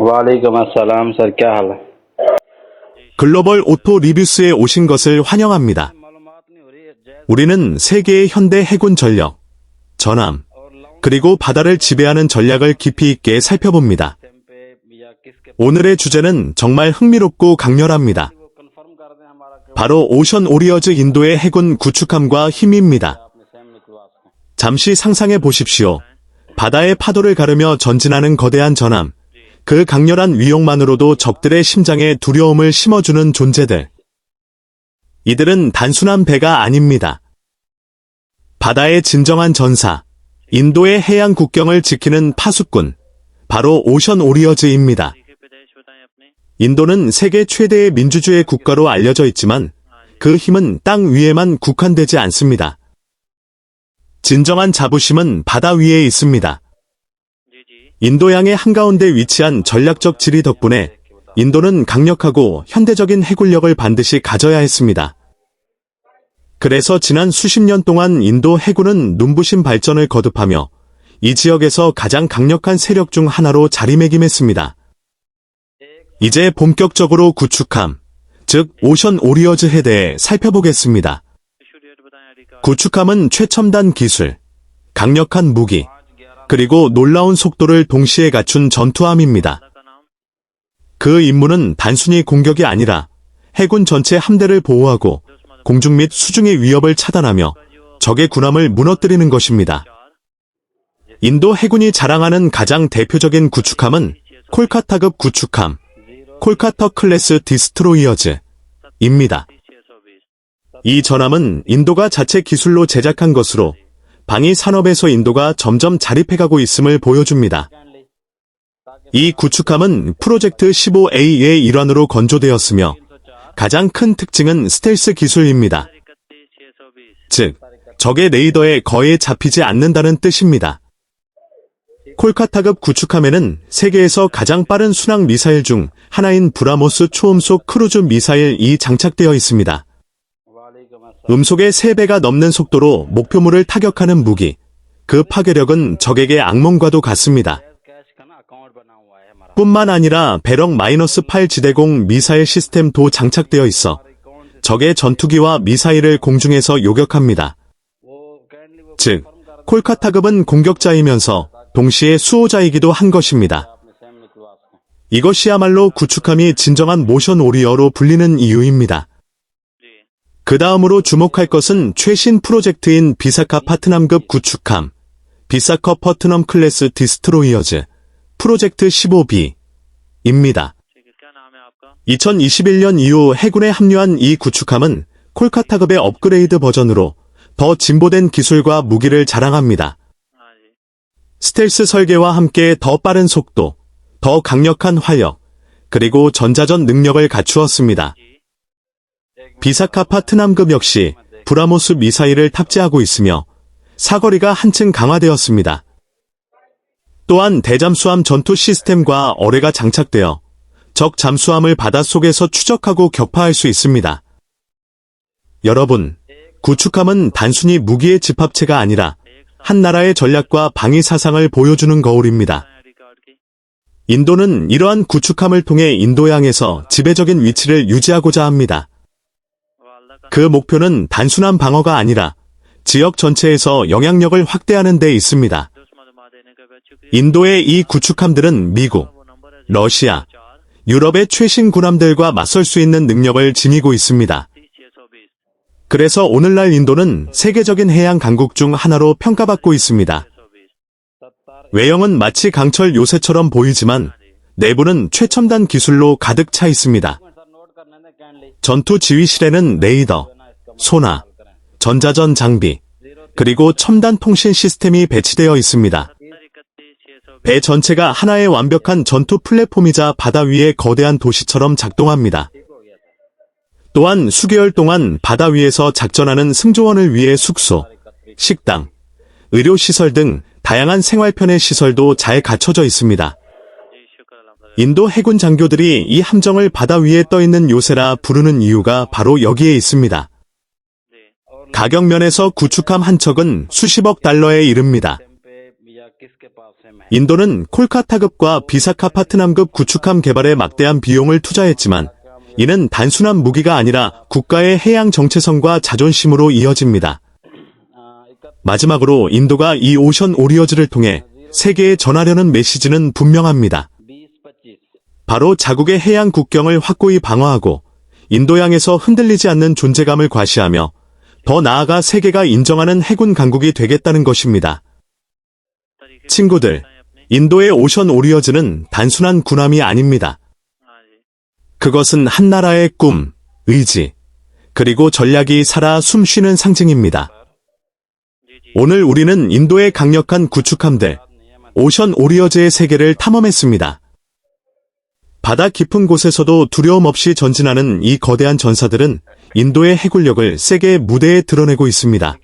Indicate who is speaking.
Speaker 1: 와알이금 아살람 설캬할
Speaker 2: 글로벌 오토 리뷰스에 오신 것을 환영합니다. 우리는 세계의 현대 해군 전력, 전함, 그리고 바다를 지배하는 전략을 깊이 있게 살펴봅니다. 오늘의 주제는 정말 흥미롭고 강렬합니다. 바로 오션 오리어즈 인도의 해군 구축함과 힘입니다. 잠시 상상해 보십시오. 바다의 파도를 가르며 전진하는 거대한 전함, 그 강렬한 위용만으로도 적들의 심장에 두려움을 심어주는 존재들. 이들은 단순한 배가 아닙니다. 바다의 진정한 전사. 인도의 해양 국경을 지키는 파수꾼. 바로 오션 오리어즈입니다. 인도는 세계 최대의 민주주의 국가로 알려져 있지만 그 힘은 땅 위에만 국한되지 않습니다. 진정한 자부심은 바다 위에 있습니다. 인도양의 한가운데 위치한 전략적 지리 덕분에 인도는 강력하고 현대적인 해군력을 반드시 가져야 했습니다. 그래서 지난 수십 년 동안 인도 해군은 눈부신 발전을 거듭하며 이 지역에서 가장 강력한 세력 중 하나로 자리매김했습니다. 이제 본격적으로 구축함, 즉 오션 오리어즈에 대해 살펴보겠습니다. 구축함은 최첨단 기술, 강력한 무기, 그리고 놀라운 속도를 동시에 갖춘 전투함입니다. 그 임무는 단순히 공격이 아니라 해군 전체 함대를 보호하고 공중 및 수중의 위협을 차단하며 적의 군함을 무너뜨리는 것입니다. 인도 해군이 자랑하는 가장 대표적인 구축함은 콜카타급 구축함, 콜카타 클래스 디스트로이어즈입니다. 이 전함은 인도가 자체 기술로 제작한 것으로 방위 산업에서 인도가 점점 자립해가고 있음을 보여줍니다. 이 구축함은 프로젝트 15A의 일환으로 건조되었으며 가장 큰 특징은 스텔스 기술입니다. 즉, 적의 레이더에 거의 잡히지 않는다는 뜻입니다. 콜카타급 구축함에는 세계에서 가장 빠른 순항 미사일 중 하나인 브라모스 초음속 크루즈 미사일이 장착되어 있습니다. 음속의 3배가 넘는 속도로 목표물을 타격하는 무기. 그 파괴력은 적에게 악몽과도 같습니다. 뿐만 아니라 배럭 마이너스 8 지대공 미사일 시스템도 장착되어 있어 적의 전투기와 미사일을 공중에서 요격합니다. 즉, 콜카타급은 공격자이면서 동시에 수호자이기도 한 것입니다. 이것이야말로 구축함이 진정한 모션 오리어로 불리는 이유입니다. 그 다음으로 주목할 것은 최신 프로젝트인 비사카 파트남급 구축함, 비사커 퍼트넘 클래스 디스트로이어즈, 프로젝트 15B입니다. 2021년 이후 해군에 합류한 이 구축함은 콜카타급의 업그레이드 버전으로 더 진보된 기술과 무기를 자랑합니다. 스텔스 설계와 함께 더 빠른 속도, 더 강력한 화력, 그리고 전자전 능력을 갖추었습니다. 비사카 파트남급 역시 브라모스 미사일을 탑재하고 있으며 사거리가 한층 강화되었습니다. 또한 대잠수함 전투 시스템과 어뢰가 장착되어 적 잠수함을 바닷속에서 추적하고 격파할 수 있습니다. 여러분, 구축함은 단순히 무기의 집합체가 아니라 한 나라의 전략과 방위 사상을 보여주는 거울입니다. 인도는 이러한 구축함을 통해 인도양에서 지배적인 위치를 유지하고자 합니다. 그 목표는 단순한 방어가 아니라 지역 전체에서 영향력을 확대하는 데 있습니다. 인도의 이 구축함들은 미국, 러시아, 유럽의 최신 군함들과 맞설 수 있는 능력을 지니고 있습니다. 그래서 오늘날 인도는 세계적인 해양 강국 중 하나로 평가받고 있습니다. 외형은 마치 강철 요새처럼 보이지만 내부는 최첨단 기술로 가득 차 있습니다. 전투 지휘실에는 레이더, 소나, 전자전 장비, 그리고 첨단 통신 시스템이 배치되어 있습니다. 배 전체가 하나의 완벽한 전투 플랫폼이자 바다 위의 거대한 도시처럼 작동합니다. 또한 수개월 동안 바다 위에서 작전하는 승조원을 위해 숙소, 식당, 의료시설 등 다양한 생활편의 시설도 잘 갖춰져 있습니다. 인도 해군 장교들이 이 함정을 바다 위에 떠 있는 요새라 부르는 이유가 바로 여기에 있습니다. 가격면에서 구축함 한 척은 수십억 달러에 이릅니다. 인도는 콜카타급과 비사카 파트남급 구축함 개발에 막대한 비용을 투자했지만 이는 단순한 무기가 아니라 국가의 해양 정체성과 자존심으로 이어집니다. 마지막으로 인도가 이 오션 오리어즈를 통해 세계에 전하려는 메시지는 분명합니다. 바로 자국의 해양 국경을 확고히 방어하고 인도양에서 흔들리지 않는 존재감을 과시하며 더 나아가 세계가 인정하는 해군 강국이 되겠다는 것입니다. 친구들, 인도의 오션 오리어즈는 단순한 군함이 아닙니다. 그것은 한 나라의 꿈, 의지, 그리고 전략이 살아 숨쉬는 상징입니다. 오늘 우리는 인도의 강력한 구축함들, 오션 오리어즈의 세계를 탐험했습니다. 바다 깊은 곳에서도 두려움 없이 전진하는 이 거대한 전사들은 인도의 해군력을 세계의 무대에 드러내고 있습니다.